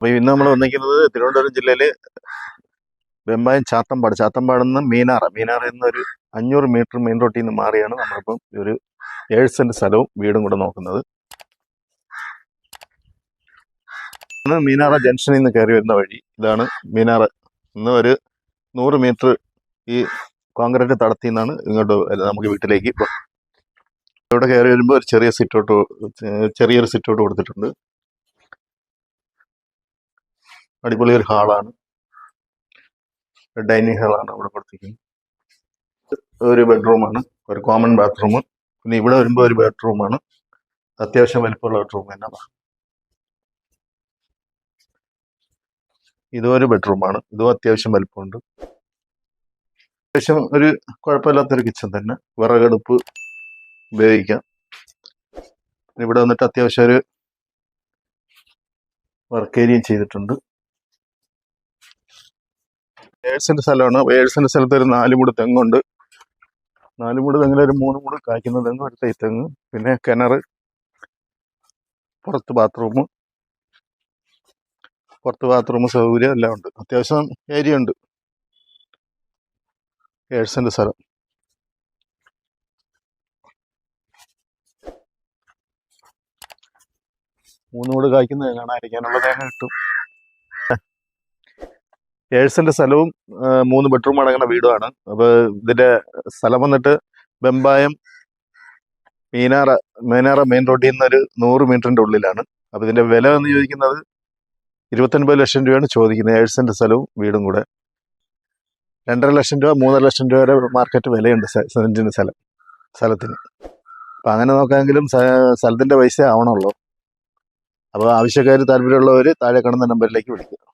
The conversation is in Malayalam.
അപ്പോൾ ഇന്ന് നമ്മൾ വന്നിരിക്കുന്നത് തിരുവനന്തപുരം ജില്ലയിൽ വെമ്പായം ചാത്തമ്പാട്. ചാത്തമ്പാട് നിന്ന് മീനാറ. മീനാറ എന്നൊരു ഒരു അഞ്ഞൂറ് മീറ്റർ മെയിൻ റോട്ടിൽ നിന്ന് മാറിയാണ് നമ്മളിപ്പം ഒരു ഏഴ് സെന്റ് സ്ഥലവും വീടും കൂടെ നോക്കുന്നത്. മീനാറ ജംഗ്ഷനിൽ നിന്ന് കയറി വരുന്ന വഴി ഇതാണ് മീനാറ. ഇന്ന് ഒരു നൂറ് മീറ്റർ ഈ കോൺക്രീറ്റ് തടത്തിൽ നിന്നാണ് ഇങ്ങോട്ട് നമുക്ക് വീട്ടിലേക്ക്. ഇവിടെ കയറി വരുമ്പോൾ ഒരു ചെറിയ സിറ്റൗട്ട് ചെറിയൊരു സിറ്റൗട്ട് കൊടുത്തിട്ടുണ്ട്. അടിപൊളി ഒരു ഹാളാണ്. ഡൈനിങ് ഹാളാണ് അവിടെ കൊടുത്തിരിക്കുന്നത്. ഒരു ബെഡ്റൂമാണ് ഒരു കോമൺ ബാത്റൂം. പിന്നെ ഇവിടെ വരുമ്പോൾ ഒരു ബെഡ്റൂമാണ്. അത്യാവശ്യം വലിപ്പമുള്ള ബെഡ്റൂം തന്നെ ഇതും ഒരു ബെഡ്റൂമാണ്. ഇതും അത്യാവശ്യം വലിപ്പമുണ്ട്. അത്യാവശ്യം ഒരു കുഴപ്പമില്ലാത്തൊരു കിച്ചൺ തന്നെ. വിറകടുപ്പ് ഉപയോഗിക്കാം. ഇവിടെ വന്നിട്ട് അത്യാവശ്യം ഒരു വർക്ക് ഏരിയയും ചെയ്തിട്ടുണ്ട്. ഏഴ് സെന്റ് സ്ഥലമാണ്. ഏഴ് സെന്റ് സ്ഥലത്ത് ഒരു നാല് മൂട് തെങ്ങുണ്ട്. നാല് മൂട് തെങ്ങിൽ ഒരു മൂന്ന് മൂട് കായ്ക്കുന്ന തെങ്ങ് ഒരു തൈ തെങ്ങ് പിന്നെ കിണർ പുറത്ത് ബാത്റൂം പുറത്ത് ബാത്റൂം സൗകര്യം എല്ലാം ഉണ്ട്. അത്യാവശ്യം ഏരിയ ഉണ്ട്. ഏഴ്സിന്റെ സ്ഥലം. മൂന്ന് കായ്ക്കുന്ന അരിക്കാനുള്ള തേങ്ങ കിട്ടും. ഏഴ് സെന്റ് സ്ഥലവും മൂന്ന് ബെഡ്റൂം അടങ്ങുന്ന വീടുമാണ്. അപ്പോൾ ഇതിന്റെ സ്ഥലം വന്നിട്ട് ബെമ്പായം മീനാറ മീനാറ മെയിൻ റോഡിൽ നിന്ന് ഒരു നൂറ് മീറ്ററിന്റെ ഉള്ളിലാണ്. അപ്പോൾ ഇതിന്റെ വില എന്ന് ചോദിക്കുന്നത് ഇരുപത്തൊൻപത് ലക്ഷം രൂപയാണ് ചോദിക്കുന്നത് ഏഴ് സെന്റ് സ്ഥലവും വീടും കൂടെ. രണ്ടര ലക്ഷം രൂപ മൂന്നര ലക്ഷം രൂപ വരെ മാർക്കറ്റ് വിലയുണ്ട് സെന്റിന്റെ സെന്റിന് സ്ഥലം സ്ഥലത്തിന്. അപ്പം അങ്ങനെ നോക്കാമെങ്കിലും സ്ഥ- സ്ഥലത്തിന്റെ പൈസ ആവണമല്ലോ അപ്പോൾ ആവശ്യക്കാർ താല്പര്യമുള്ളവർ താഴെ കാണുന്ന നമ്പറിലേക്ക് വിളിക്കുക.